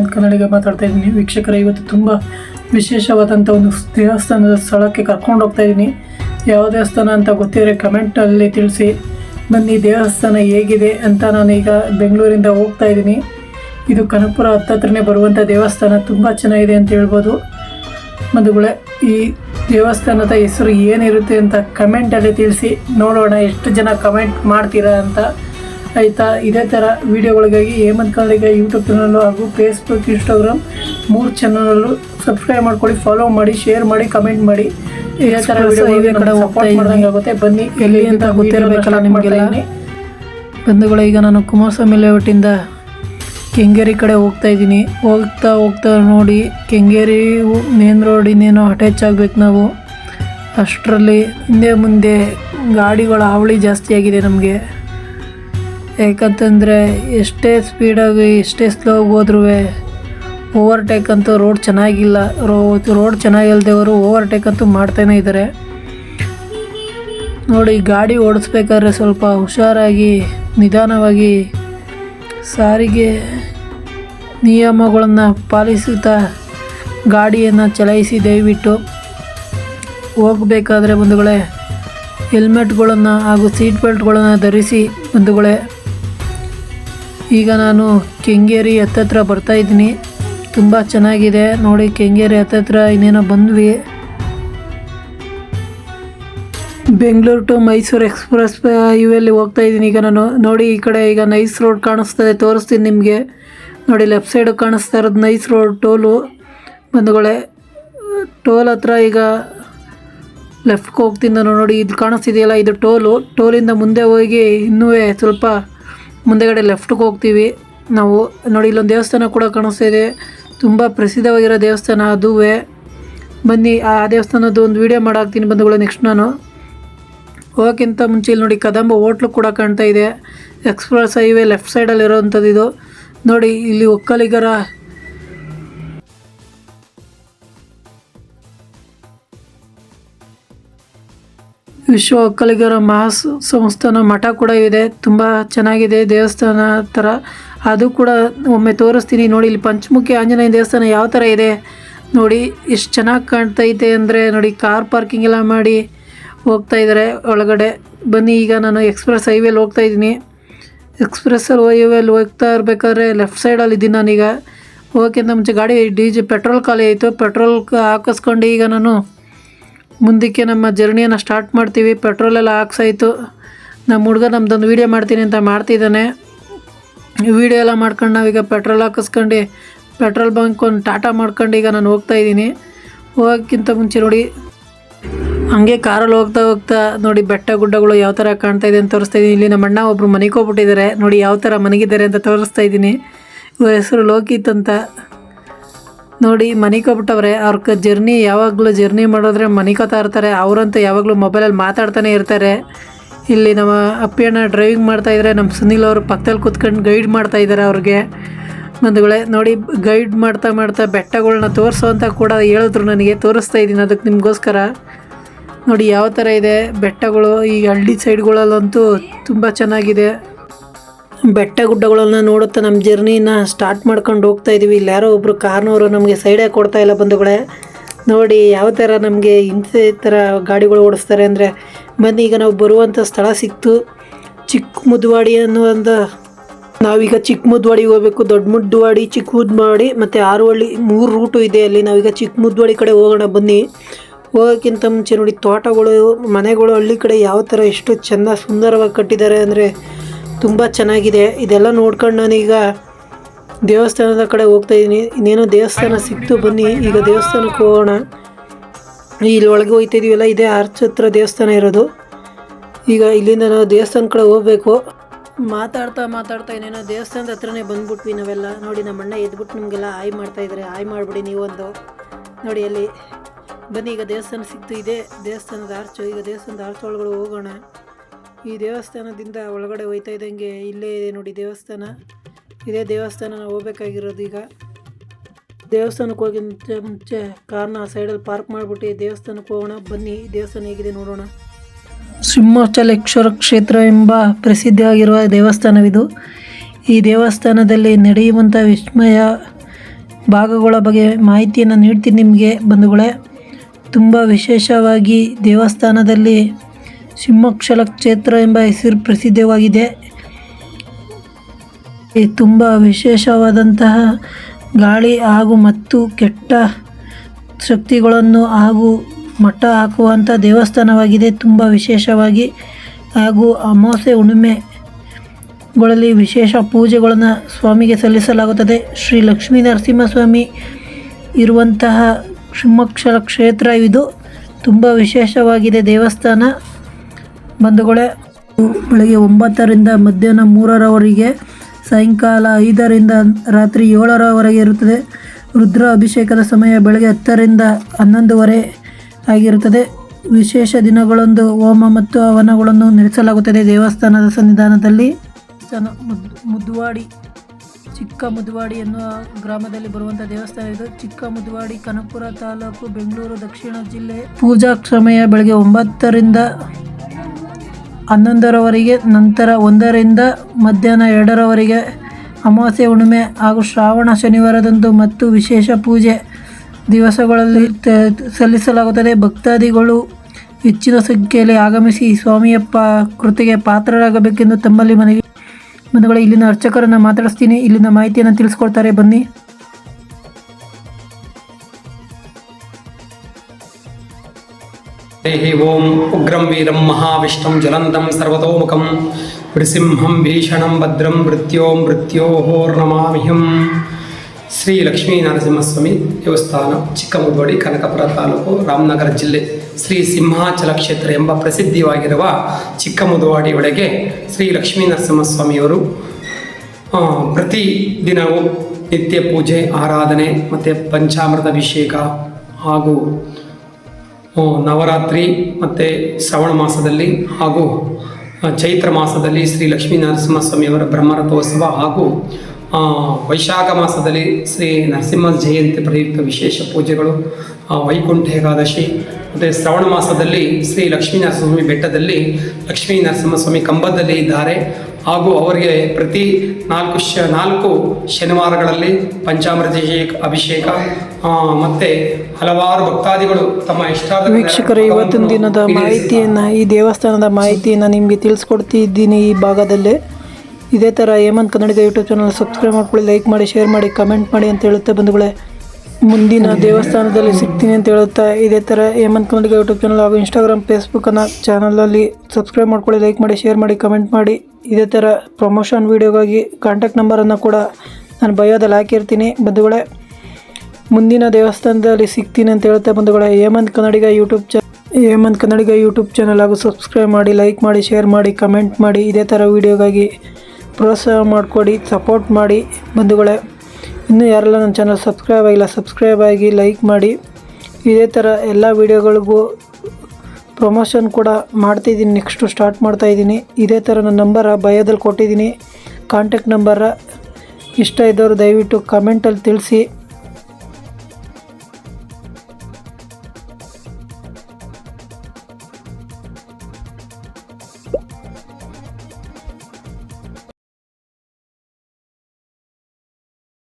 ಹೇಮಂತ್ ಕನ್ನಡಿಗ ಮಾತಾಡ್ತಾ ಇದ್ದೀನಿ. ವೀಕ್ಷಕರ, ಇವತ್ತು ತುಂಬ ವಿಶೇಷವಾದಂಥ ಒಂದು ದೇವಸ್ಥಾನದ ಸ್ಥಳಕ್ಕೆ ಕರ್ಕೊಂಡು ಹೋಗ್ತಾ ಇದ್ದೀನಿ. ಯಾವ ದೇವಸ್ಥಾನ ಅಂತ ಗೊತ್ತಿದ್ರೆ ಕಮೆಂಟಲ್ಲಿ ತಿಳಿಸಿ. ಬನ್ನಿ, ದೇವಸ್ಥಾನ ಹೇಗಿದೆ ಅಂತ ನಾನೀಗ ಬೆಂಗಳೂರಿಂದ ಹೋಗ್ತಾ ಇದ್ದೀನಿ. ಇದು ಕನಕಪುರ ಹತ್ತತ್ರನೇ ಬರುವಂಥ ದೇವಸ್ಥಾನ. ತುಂಬ ಚೆನ್ನಾಗಿದೆ ಅಂತ ಹೇಳ್ಬೋದು. ಮಧುಗಳೇ ಈ ದೇವಸ್ಥಾನದ ಹೆಸರು ಏನಿರುತ್ತೆ ಅಂತ ಕಮೆಂಟಲ್ಲಿ ತಿಳಿಸಿ. ನೋಡೋಣ, ಎಷ್ಟು ಜನ ಕಮೆಂಟ್ ಮಾಡ್ತೀರಾ ಅಂತ. ಆಯಿತಾ ಇದೇ ಥರ ವಿಡಿಯೋಗಳಿಗಾಗಿ ಹೇಮಂತ್ ಕನ್ನಡಿಗ ಯೂಟ್ಯೂಬ್ ಚಾನಲ್ಲು ಹಾಗೂ ಫೇಸ್ಬುಕ್ ಇನ್ಸ್ಟಾಗ್ರಾಮ್ ಮೂರು ಚಾನಲಲ್ಲೂ ಸಬ್ಸ್ಕ್ರೈಬ್ ಮಾಡ್ಕೊಳ್ಳಿ ಫಾಲೋ ಮಾಡಿ ಶೇರ್ ಮಾಡಿ ಕಮೆಂಟ್ ಮಾಡಿ. ಇದೇ ಥರ ವಿಡಿಯೋ ಕಡೆ ಸಪೋರ್ಟ್ ಮಾಡ್ದಂಗೆ ಆಗುತ್ತೆ. ಬನ್ನಿ ಎಲ್ಲಿ ಅಂತ ಗೊತ್ತಿರಬೇಕಲ್ಲ ನಿಮಗೆಲ್ಲ. ಬಂಧುಗಳು ಈಗ ನಾನು ಕುಮಾರಸ್ವಾಮಿ ಲೇಔಟಿಂದ ಕೆಂಗೇರಿ ಕಡೆ ಹೋಗ್ತಾ ಇದ್ದೀನಿ. ಹೋಗ್ತಾ ಹೋಗ್ತಾ ನೋಡಿ ಕೆಂಗೇರಿ ಮೇನ್ ರೋಡ್ ಇನ್ನೇನೋ ಅಟ್ಯಾಚ್ ಆಗ್ಬೇಕು ನಾವು. ಅಷ್ಟರಲ್ಲಿ ಹಿಂದೆ ಮುಂದೆ ಗಾಡಿಗಳ ಹಾವಳಿ ಜಾಸ್ತಿ ಆಗಿದೆ ನಮಗೆ. ಯಾಕಂತಂದರೆ ಎಷ್ಟೇ ಸ್ಪೀಡಾಗಿ, ಎಷ್ಟೇ ಸ್ಲೋ ಹೋದ್ರೂ ಓವರ್ಟೇಕ್ ಅಂತೂ ರೋಡ್ ಚೆನ್ನಾಗಿಲ್ಲ. ರೋ ರೋಡ್ ಚೆನ್ನಾಗಿಲ್ದೇವರು ಓವರ್ಟೇಕ್ ಅಂತೂ ಮಾಡ್ತಾನೆ ಇದ್ದಾರೆ ನೋಡಿ, ಗಾಡಿ ಓಡಿಸ್ಬೇಕಾದ್ರೆ ಸ್ವಲ್ಪ ಹುಷಾರಾಗಿ, ನಿಧಾನವಾಗಿ ಸಾರಿಗೆ ನಿಯಮಗಳನ್ನು ಪಾಲಿಸುತ್ತಾ ಗಾಡಿಯನ್ನು ಚಲಾಯಿಸಿ ದಯವಿಟ್ಟು ಹೋಗಬೇಕಾದ್ರೆ ಬಂಧುಗಳೇ ಹೆಲ್ಮೆಟ್ಗಳನ್ನು ಹಾಗೂ ಸೀಟ್ ಬೆಲ್ಟ್ಗಳನ್ನು ಧರಿಸಿ ಬಂಧುಗಳೇ ಈಗ ನಾನು ಕೆಂಗೇರಿ ಹತ್ತತ್ರ ಬರ್ತಾ ಇದ್ದೀನಿ. ತುಂಬ ಚೆನ್ನಾಗಿದೆ. ನೋಡಿ, ಕೆಂಗೇರಿ ಹತ್ತತ್ರ ಇನ್ನೇನೋ ಬಂದ್ವಿ. ಬೆಂಗಳೂರು ಟು ಮೈಸೂರು ಎಕ್ಸ್ಪ್ರೆಸ್ ಇವೆಲ್ಲಿ ಹೋಗ್ತಾ ಇದ್ದೀನಿ ಈಗ ನಾನು. ನೋಡಿ, ಈ ಕಡೆ ಈಗ ನೈಸ್ ರೋಡ್ ಕಾಣಿಸ್ತದೆ ತೋರಿಸ್ತೀನಿ ನಿಮಗೆ. ನೋಡಿ, ಲೆಫ್ಟ್ ಸೈಡ್ ಕಾಣಿಸ್ತಾ ಇರೋದು ನೈಸ್ ರೋಡ್, ಟೋಲು. ಬಂಧುಗಳೇ, ಟೋಲ್ ಹತ್ರ ಈಗ ಲೆಫ್ಟ್ಗೆ ಹೋಗ್ತೀನಿ ನಾನು. ನೋಡಿ, ಇದು ಕಾಣಿಸ್ತಿದೆಯಲ್ಲ, ಇದು ಟೋಲು. ಟೋಲಿಂದ ಮುಂದೆ ಹೋಗಿ ಇನ್ನೂ ಸ್ವಲ್ಪ ಮುಂದೆಗಡೆ ಲೆಫ್ಟ್ಗೆ ಹೋಗ್ತೀವಿ. ನಾವು ನೋಡಿ, ಇಲ್ಲೊಂದು ದೇವಸ್ಥಾನ ಕೂಡ ಕಾಣಿಸ್ತಾ ಇದೆ. ತುಂಬ ಪ್ರಸಿದ್ಧವಾಗಿರೋ ದೇವಸ್ಥಾನ ಅದುವೇ. ಬನ್ನಿ, ಆ ದೇವಸ್ಥಾನದ್ದು ಒಂದು ವೀಡಿಯೋ ಮಾಡಾಕ್ತೀನಿ ಬಂಧುಗಳು ನೆಕ್ಸ್ಟ್ ನಾನು. ಹೋಗೋಕ್ಕಿಂತ ಮುಂಚೆ ಇಲ್ಲಿ ನೋಡಿ, ಕದಂಬ ಹೋಟ್ಲು ಕೂಡ ಕಾಣ್ತಾ ಇದೆ. ಎಕ್ಸ್ಪ್ರೆಸ್ ಹೈವೇ ಲೆಫ್ಟ್ ಸೈಡಲ್ಲಿ ಇರೋವಂಥದ್ದು ಇದು. ನೋಡಿ, ಇಲ್ಲಿ ಒಕ್ಕಲಿಗರ ವಿಶ್ವ ಒಕ್ಕಲಿಗರ ಮಹಾ ಸಂಸ್ಥಾನ ಮಠ ಕೂಡ ಇದೆ. ತುಂಬ ಚೆನ್ನಾಗಿದೆ ದೇವಸ್ಥಾನ ಥರ ಅದು ಕೂಡ ಒಮ್ಮೆ ತೋರಿಸ್ತೀನಿ ನೋಡಿ. ಇಲ್ಲಿ ಪಂಚಮುಖಿ ಆಂಜನೇಯ ದೇವಸ್ಥಾನ ಯಾವ ಥರ ಇದೆ ನೋಡಿ. ಎಷ್ಟು ಚೆನ್ನಾಗಿ ಕಾಣ್ತೈತೆ ಅಂದರೆ ನೋಡಿ ಕಾರ್ ಪಾರ್ಕಿಂಗ್ ಎಲ್ಲ ಮಾಡಿ ಹೋಗ್ತಾ ಇದ್ದಾರೆ ಒಳಗಡೆ. ಬನ್ನಿ ಈಗ ನಾನು ಎಕ್ಸ್ಪ್ರೆಸ್ ಹೈವೇಲಿ ಹೋಗ್ತಾ ಇದ್ದೀನಿ. ಎಕ್ಸ್ಪ್ರೆಸ್ಸಲ್ಲಿ ಹೈವೇಲಿ ಹೋಗ್ತಾ ಇರಬೇಕಾದ್ರೆ ಲೆಫ್ಟ್ ಸೈಡಲ್ಲಿ ಇದ್ದೀನಿ ನಾನೀಗ. ಹೋಗೋಕ್ಕಿಂತ ಮುಂಚೆ ಗಾಡಿ ಡಿ ಜಿ ಪೆಟ್ರೋಲ್ ಖಾಲಿ ಆಯಿತು. ಪೆಟ್ರೋಲ್ ಹಾಕಿಸ್ಕೊಂಡು ಈಗ ನಾನು ಮುಂದಕ್ಕೆ ನಮ್ಮ ಜರ್ನಿಯನ್ನು ಸ್ಟಾರ್ಟ್ ಮಾಡ್ತೀವಿ. ಪೆಟ್ರೋಲ್ ಎಲ್ಲ ಹಾಕ್ಸಾಯಿತು. ನಮ್ಮ ಹುಡುಗ ನಮ್ದೊಂದು ವೀಡಿಯೋ ಮಾಡ್ತೀನಿ ಅಂತ ಮಾಡ್ತಿದ್ದಾನೆ ವೀಡಿಯೋ ಎಲ್ಲ ಮಾಡ್ಕೊಂಡು ನಾವೀಗ ಪೆಟ್ರೋಲ್ ಹಾಕಿಸ್ಕೊಂಡು ಪೆಟ್ರೋಲ್ ಬಂಕ್ ಒಂದು ಟಾಟಾ ಮಾಡ್ಕೊಂಡು ಈಗ ನಾನು ಹೋಗ್ತಾ ಇದ್ದೀನಿ. ಹೋಗೋಕ್ಕಿಂತ ಮುಂಚೆ ನೋಡಿ, ಹಂಗೆ ಕಾರಲ್ಲಿ ಹೋಗ್ತಾ ಹೋಗ್ತಾ ನೋಡಿ ಬೆಟ್ಟ ಗುಡ್ಡಗಳು ಯಾವ ಥರ ಕಾಣ್ತಾ ಇದೆ ಅಂತ ತೋರಿಸ್ತಾ ಇದ್ದೀನಿ. ಇಲ್ಲಿ ನಮ್ಮ ಅಣ್ಣ ಒಬ್ಬರು ಮನೆಗೆ ಹೋಗ್ಬಿಟ್ಟಿದ್ದಾರೆ. ನೋಡಿ ಯಾವ ಥರ ಮನೆಗಿದ್ದಾರೆ ಅಂತ ತೋರಿಸ್ತಾ ಇದ್ದೀನಿ. ಇವ್ರ ಹೆಸರು ಲೋಕಿತ್ ಅಂತ. ನೋಡಿ ಮನಿಕೋಬಿಟ್ಟವ್ರೆ ಅವ್ರ ಜರ್ನಿ ಯಾವಾಗಲೂ ಜರ್ನಿ ಮಾಡಿದ್ರೆ ಮನಿಕೋತಾ ಇರ್ತಾರೆ. ಅವರಂತೂ ಯಾವಾಗಲೂ ಮೊಬೈಲಲ್ಲಿ ಮಾತಾಡ್ತಾನೆ ಇರ್ತಾರೆ. ಇಲ್ಲಿ ನಮ್ಮ ಅಪ್ಪಿಯಣ್ಣ ಡ್ರೈವಿಂಗ್ ಮಾಡ್ತಾ ಇದ್ದರೆ ನಮ್ಮ ಸುನಿಲ್ ಅವರು ಪಕ್ಕದಲ್ಲಿ ಕೂತ್ಕೊಂಡು ಗೈಡ್ ಮಾಡ್ತಾ ಇದ್ದಾರೆ ಅವ್ರಿಗೆ. ಬಂಧುಗಳೇ, ನೋಡಿ ಗೈಡ್ ಮಾಡ್ತಾ ಮಾಡ್ತಾ ಬೆಟ್ಟಗಳನ್ನ ತೋರಿಸು ಅಂತ ಕೂಡ ಹೇಳಿದ್ರು ನನಗೆ. ತೋರಿಸ್ತಾ ಇದ್ದೀನಿ ಅದಕ್ಕೆ ನಿಮಗೋಸ್ಕರ. ನೋಡಿ, ಯಾವ ಥರ ಇದೆ ಬೆಟ್ಟಗಳು, ಈ ಹಳ್ಳಿ ಸೈಡ್ಗಳಲ್ಲಂತೂ ತುಂಬ ಚೆನ್ನಾಗಿದೆ. ಬೆಟ್ಟ ಗುಡ್ಡಗಳನ್ನ ನೋಡುತ್ತಾ ನಮ್ಮ ಜರ್ನಿನ ಸ್ಟಾರ್ಟ್ ಮಾಡ್ಕೊಂಡು ಹೋಗ್ತಾ ಇದೀವಿ. ಇಲ್ಲಿ ಯಾರೋ ಒಬ್ಬರು ಕಾರ್ನವರು ನಮಗೆ ಸೈಡೇ ಕೊಡ್ತಾ ಇಲ್ಲ ಬಂಧುಗಳೇ. ನೋಡಿ, ಯಾವ ಥರ ನಮಗೆ ಇಂಥ ಥರ ಗಾಡಿಗಳು ಓಡಿಸ್ತಾರೆ ಅಂದರೆ, ಬನ್ನಿ, ಈಗ ನಾವು ಬರುವಂಥ ಸ್ಥಳ ಸಿಕ್ತು. ಚಿಕ್ಕ ಮುದ್ವಾಡಿ ಅನ್ನುವಂಥ ನಾವೀಗ ಚಿಕ್ಕ ಮುದ್ವಾಡಿಗೆ ಹೋಗ್ಬೇಕು. ದೊಡ್ಡ ಮುದ್ವಾಡಿ ಚಿಕ್ಕ ಮುದ್ವಾಡಿ ಮತ್ತು ಆರುವಳ್ಳಿ ಮೂರು ರೂಟು ಇದೆ ಅಲ್ಲಿ. ನಾವೀಗ ಚಿಕ್ಕ ಮುದ್ವಾಡಿ ಕಡೆ ಹೋಗೋಣ, ಬನ್ನಿ. ಹೋಗೋಕ್ಕಿಂತ ಮುಂಚೆ ನೋಡಿ, ತೋಟಗಳು, ಮನೆಗಳು, ಹಳ್ಳಿ ಕಡೆ ಯಾವ ಥರ ಎಷ್ಟು ಚೆಂದ ಸುಂದರವಾಗಿ ಕಟ್ಟಿದ್ದಾರೆ ಅಂದರೆ ತುಂಬ ಚೆನ್ನಾಗಿದೆ. ಇದೆಲ್ಲ ನೋಡ್ಕೊಂಡು ನಾನೀಗ ದೇವಸ್ಥಾನದ ಕಡೆ ಹೋಗ್ತಾ ಇದ್ದೀನಿ. ಇನ್ನೇನೋ ದೇವಸ್ಥಾನ ಸಿಕ್ತು ಬನ್ನಿ. ಈಗ ದೇವಸ್ಥಾನಕ್ಕೆ ಹೋಗೋಣ. ಇಲ್ಲಿ ಒಳಗೆ ಹೋಗ್ತಾ ಇದೀವಲ್ಲ ಇದೇ ಆರ್ಚ್ ಹತ್ರ ದೇವಸ್ಥಾನ ಇರೋದು. ಈಗ ಇಲ್ಲಿಂದ ನಾವು ದೇವಸ್ಥಾನ ಕಡೆ ಹೋಗ್ಬೇಕು. ಮಾತಾಡ್ತಾ ಮಾತಾಡ್ತಾ ಇನ್ನೇನೋ ದೇವಸ್ಥಾನದ ಹತ್ರನೇ ಬಂದ್ಬಿಟ್ವಿ ನಾವೆಲ್ಲ. ನೋಡಿ, ನಮ್ಮ ಅಣ್ಣ ಎದ್ಬಿಟ್ಟು ನಿಮಗೆಲ್ಲ ಆಯ್ ಮಾಡ್ತಾ ಇದ್ದಾರೆ ಆಯ್ ಮಾಡಿಬಿಡಿ ನೀವೊಂದು ನೋಡಿ, ಅಲ್ಲಿ ಬನ್ನಿ, ಈಗ ದೇವಸ್ಥಾನ ಸಿಕ್ತು. ಇದೆ ದೇವಸ್ಥಾನದ ಆರ್ಚು. ಈಗ ದೇವಸ್ಥಾನದ ಆರ್ಚ್ ಒಳಗಡೆ ಹೋಗೋಣ. ಈ ದೇವಸ್ಥಾನದಿಂದ ಒಳಗಡೆ ಹೋಯ್ತಾ ಇದ್ದಂಗೆ ಇಲ್ಲೇ ಇದೆ ನೋಡಿ ದೇವಸ್ಥಾನ. ಇದೇ ದೇವಸ್ಥಾನ ನಾವು ಹೋಗ್ಬೇಕಾಗಿರೋದು ಈಗ. ದೇವಸ್ಥಾನಕ್ಕೆ ಹೋಗಿ ಮುಂಚೆ ಮುಂಚೆ ಕಾರ್ನ ಸೈಡಲ್ಲಿ ಪಾರ್ಕ್ ಮಾಡಿಬಿಟ್ಟು ದೇವಸ್ಥಾನಕ್ಕೆ ಹೋಗೋಣ. ಬನ್ನಿ ದೇವಸ್ಥಾನ ಹೇಗಿದೆ ನೋಡೋಣ. ಸಿಂಹಾಚಲೇಶ್ವರ ಕ್ಷೇತ್ರ ಎಂಬ ಪ್ರಸಿದ್ಧಿಯಾಗಿರುವ ದೇವಸ್ಥಾನವಿದು. ಈ ದೇವಸ್ಥಾನದಲ್ಲಿ ನಡೆಯುವಂಥ ವಿಸ್ಮಯ ಭಾಗಗಳ ಬಗ್ಗೆ ಮಾಹಿತಿಯನ್ನು ನೀಡ್ತೀನಿ ನಿಮಗೆ ಬಂಧುಗಳೇ. ತುಂಬ ವಿಶೇಷವಾಗಿ ದೇವಸ್ಥಾನದಲ್ಲಿ ಸಿಂಹಕ್ಷಲ ಕ್ಷೇತ್ರ ಎಂಬ ಹೆಸರು ಪ್ರಸಿದ್ಧವಾಗಿದೆ. ತುಂಬ ವಿಶೇಷವಾದಂತಹ ಗಾಳಿ ಹಾಗೂ ಮತ್ತು ಕೆಟ್ಟ ಶಕ್ತಿಗಳನ್ನು ಹಾಗೂ ಮಟ್ಟ ಹಾಕುವಂಥ ದೇವಸ್ಥಾನವಾಗಿದೆ. ತುಂಬ ವಿಶೇಷವಾಗಿ ಹಾಗೂ ಅಮಾವಾಸ್ಯೆ ಹುಣ್ಣಿಮೆಗಳಲ್ಲಿ ವಿಶೇಷ ಪೂಜೆಗಳನ್ನು ಸ್ವಾಮಿಗೆ ಸಲ್ಲಿಸಲಾಗುತ್ತದೆ. ಶ್ರೀ ಲಕ್ಷ್ಮೀ ನರಸಿಂಹಸ್ವಾಮಿ ಇರುವಂತಹ ಸಿಂಹಕ್ಷರ ಕ್ಷೇತ್ರ ಇದು. ತುಂಬ ವಿಶೇಷವಾಗಿದೆ ದೇವಸ್ಥಾನ. ಬಂಧುಗಳೇ, ಬೆಳಗ್ಗೆ ಒಂಬತ್ತರಿಂದ ಮಧ್ಯಾಹ್ನ ಮೂರರವರೆಗೆ ಸಾಯಂಕಾಲ ಐದರಿಂದ ರಾತ್ರಿ ಏಳರವರೆಗೆ ಇರುತ್ತದೆ. ರುದ್ರ ಅಭಿಷೇಕದ ಸಮಯ ಬೆಳಗ್ಗೆ ಹತ್ತರಿಂದ ಹನ್ನೊಂದುವರೆ ಆಗಿರುತ್ತದೆ. ವಿಶೇಷ ದಿನಗಳೊಂದು ಹೋಮ ಮತ್ತು ಹವನಗಳನ್ನು ನಡೆಸಲಾಗುತ್ತದೆ. ದೇವಸ್ಥಾನದ ಸನ್ನಿಧಾನದಲ್ಲಿ ಮುದ್ವಾಡಿ, ಚಿಕ್ಕ ಮುದ್ವಾಡಿ ಎನ್ನುವ ಗ್ರಾಮದಲ್ಲಿ ಬರುವಂಥ ದೇವಸ್ಥಾನ ಇದು. ಚಿಕ್ಕ ಮುದ್ವಾಡಿ, ಕನಕಪುರ ತಾಲೂಕು, ಬೆಂಗಳೂರು, ದಕ್ಷಿಣ ಜಿಲ್ಲೆ. ಪೂಜಾ ಸಮಯ ಬೆಳಗ್ಗೆ ಒಂಬತ್ತರಿಂದ ಹನ್ನೊಂದರವರೆಗೆ, ನಂತರ ಒಂದರಿಂದ ಮಧ್ಯಾಹ್ನ ಎರಡರವರೆಗೆ ಅಮಾವಾಸ್ಯೆ ಹುಣ್ಣಿಮೆ ಹಾಗೂ ಶ್ರಾವಣ ಶನಿವಾರದಂದು ಮತ್ತು ವಿಶೇಷ ಪೂಜೆ ದಿವಸಗಳಲ್ಲಿ ಸಲ್ಲಿಸಲಾಗುತ್ತದೆ. ಭಕ್ತಾದಿಗಳು ಹೆಚ್ಚಿನ ಸಂಖ್ಯೆಯಲ್ಲಿ ಆಗಮಿಸಿ ಸ್ವಾಮಿಯ ಕೃತಿಗೆ ಪಾತ್ರರಾಗಬೇಕೆಂದು ತಮ್ಮಲ್ಲಿ ಮನವಿ ಬಂಧುಗಳು, ಇಲ್ಲಿನ ಅರ್ಚಕರನ್ನು ಮಾತಾಡಿಸ್ತೀನಿ. ಇಲ್ಲಿನ ಮಾಹಿತಿಯನ್ನು ತಿಳಿಸ್ಕೊಡ್ತಾರೆ. ಬನ್ನಿ. हरिः ओम् उग्रं वीरं महाविष्णुं ज्वलन्तं सर्वतोमुखं नृसिंहं भीषणं भद्रं मृत्यो मृत्योर्नमामिहं ಶ್ರೀ ಲಕ್ಷ್ಮೀ ನರಸಿಂಹಸ್ವಾಮಿ ದೇವಸ್ಥಾನ ಚಿಕ್ಕಮಗಳೂರು ಕನಕಪುರ ತಾಲೂಕು ರಾಮನಗರ ಜಿಲ್ಲೆ ಶ್ರೀ ಸಿಂಹಾಚಲ ಕ್ಷೇತ್ರ ಎಂಬ ಪ್ರಸಿದ್ಧಿವಾಗಿರುವ ಚಿಕ್ಕಮುದುವಾಡಿ ಒಳಗೆ ಶ್ರೀ ಲಕ್ಷ್ಮೀ ನರಸಿಂಹಸ್ವಾಮಿಯವರು ಆ, ಪ್ರತಿ ದಿನವೂ ನಿತ್ಯ ಪೂಜೆ ಆರಾಧನೆ ಮತ್ತು ಪಂಚಾಮೃತ ಅಭಿಷೇಕ ಹಾಗೂ ಆ, ನವರಾತ್ರಿ ಮತ್ತು ಶ್ರವಣ ಮಾಸದಲ್ಲಿ ಹಾಗೂ ಚೈತ್ರ ಮಾಸದಲ್ಲಿ ಶ್ರೀ ಲಕ್ಷ್ಮೀ ನರಸಿಂಹಸ್ವಾಮಿಯವರ ಬ್ರಹ್ಮರಥೋತ್ಸವ ಹಾಗೂ ವೈಶಾಖ ಮಾಸದಲ್ಲಿ ಶ್ರೀ ನರಸಿಂಹ ಜಯಂತಿ ಪ್ರಯುಕ್ತ ವಿಶೇಷ ಪೂಜೆಗಳು ವೈಕುಂಠ ಏಕಾದಶಿ ಮತ್ತು ಶ್ರವಣ ಮಾಸದಲ್ಲಿ ಶ್ರೀ ಲಕ್ಷ್ಮೀ ನರಸಿಂಹಸ್ವಾಮಿ ಬೆಟ್ಟದಲ್ಲಿ ಲಕ್ಷ್ಮೀ ನರಸಿಂಹಸ್ವಾಮಿ ಕಂಬದಲ್ಲಿ ಇದ್ದಾರೆ. ಹಾಗೂ ಅವರಿಗೆ ಪ್ರತಿ ನಾಲ್ಕು ಶ ನಾಲ್ಕು ಶನಿವಾರಗಳಲ್ಲಿ ಪಂಚಾಮೃತ ಅಭಿಷೇಕ ಮತ್ತೆ ಹಲವಾರು ಭಕ್ತಾದಿಗಳು ತಮ್ಮ ಇಷ್ಟ ವೀಕ್ಷಕರು ಇವತ್ತಿನ ದಿನದ ಮಾಹಿತಿಯನ್ನು ಈ ದೇವಸ್ಥಾನದ ಮಾಹಿತಿಯನ್ನು ನಿಮಗೆ ತಿಳಿಸ್ಕೊಡ್ತಿದ್ದೀನಿ ಈ ಭಾಗದಲ್ಲೇ. ಇದೇ ಥರ Hemanth Kannadiga YouTube channel subscribe ಮಾಡ್ಕೊಳ್ಳಿ ಲೈಕ್ ಮಾಡಿ ಶೇರ್ ಮಾಡಿ ಕಮೆಂಟ್ ಮಾಡಿ ಅಂತ ಹೇಳುತ್ತೆ ಬಂಧುಗಳೇ. ಮುಂದಿನ ದೇವಸ್ಥಾನದಲ್ಲಿ ಸಿಗ್ತೀನಿ ಅಂತ ಹೇಳುತ್ತಾ ಇದೇ ಥರ ಹೇಮಂತ್ ಕನ್ನಡಿಗ ಯೂಟ್ಯೂಬ್ ಚಾನಲ್ ಹಾಗೂ ಇನ್ಸ್ಟಾಗ್ರಾಮ್ ಫೇಸ್ಬುಕ್ಕನ್ನು ಚಾನಲಲ್ಲಿ ಸಬ್ಸ್ಕ್ರೈಬ್ ಮಾಡ್ಕೊಳ್ಳಿ ಲೈಕ್ ಮಾಡಿ ಶೇರ್ ಮಾಡಿ ಕಮೆಂಟ್ ಮಾಡಿ. ಇದೇ ಥರ ಪ್ರಮೋಷನ್ ವೀಡಿಯೋಗಾಗಿ ಕಾಂಟ್ಯಾಕ್ಟ್ ನಂಬರನ್ನು ಕೂಡ ನಾನು ಬಯೋದಲ್ಲಿ ಹಾಕಿರ್ತೀನಿ. ಬಂಧುಗಳೇ, ಮುಂದಿನ ದೇವಸ್ಥಾನದಲ್ಲಿ ಸಿಗ್ತೀನಿ ಅಂತ ಹೇಳ್ತಾ ಬಂಧುಗಳೇ, Hemanth Kannadiga YouTube channel Hemanth Kannadiga YouTube channel ಹಾಗೂ ಸಬ್ಸ್ಕ್ರೈಬ್ ಮಾಡಿ ಲೈಕ್ ಮಾಡಿ ಶೇರ್ ಮಾಡಿ ಕಮೆಂಟ್ ಮಾಡಿ. ಇದೇ ಥರ ವೀಡಿಯೋಗಾಗಿ ಪ್ರೋತ್ಸಾಹ ಮಾಡಿಕೊಡಿ ಸಪೋರ್ಟ್ ಮಾಡಿ. ಬಂಧುಗಳೇ ಇನ್ನೂ ಯಾರೆಲ್ಲ ನನ್ನ ಚಾನಲ್ ಸಬ್ಸ್ಕ್ರೈಬ್ ಆಗಿಲ್ಲ ಸಬ್ಸ್ಕ್ರೈಬ್ ಆಗಿ ಲೈಕ್ ಮಾಡಿ. ಇದೇ ಥರ ಎಲ್ಲ ವೀಡಿಯೋಗಳಿಗೂ ಪ್ರಮೋಷನ್ ಕೂಡ ಮಾಡ್ತಾಯಿದ್ದೀನಿ ನೆಕ್ಸ್ಟು ಸ್ಟಾರ್ಟ್ ಮಾಡ್ತಾಯಿದ್ದೀನಿ ಇದೇ ಥರ ನನ್ನ ನಂಬರ ಬಯೋದಲ್ಲಿ ಕೊಟ್ಟಿದ್ದೀನಿ. ಕಾಂಟ್ಯಾಕ್ಟ್ ನಂಬರ ಇಷ್ಟ ಇದ್ದವರು ದಯವಿಟ್ಟು ಕಮೆಂಟಲ್ಲಿ ತಿಳಿಸಿ.